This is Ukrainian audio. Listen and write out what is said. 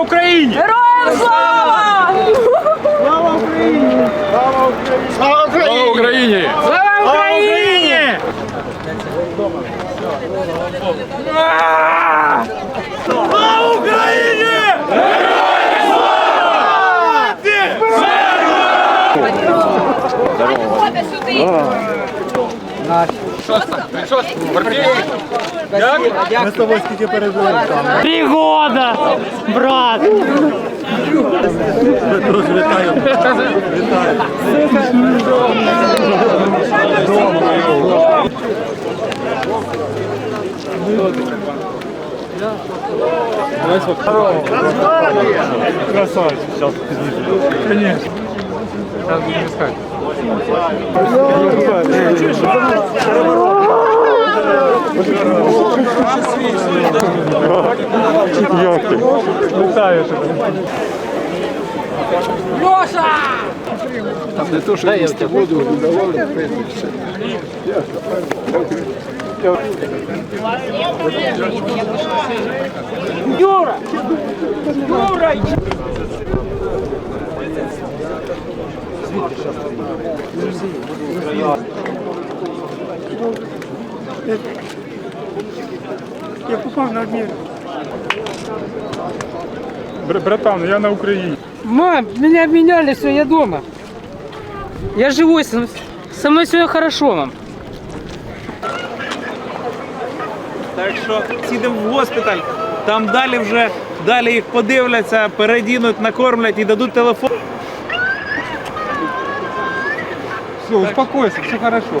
Україні! Героям слава! Слава Україні! Слава Україні! Слава Україні! Слава Україні! Слава Україні! Ходить сюди! Ми з тобою скільки пережили там. Три года, брат. Дуже вітаю. Вітаю. Красавец. Сейчас пізніше. Конечно. Сейчас будем искать. Як ти? Вітаю тебе. Юра! Юра! Я попав на обмін. Братан, я на Україні. Мам, меня обменяли, все, я дома. Я живой, со, со мной все хорошо, мам. Так що сідемо в госпіталь, там далі вже далі їх подивляться, передінуть, накормлять і дадуть телефон. Все, успокойся, все хорошо.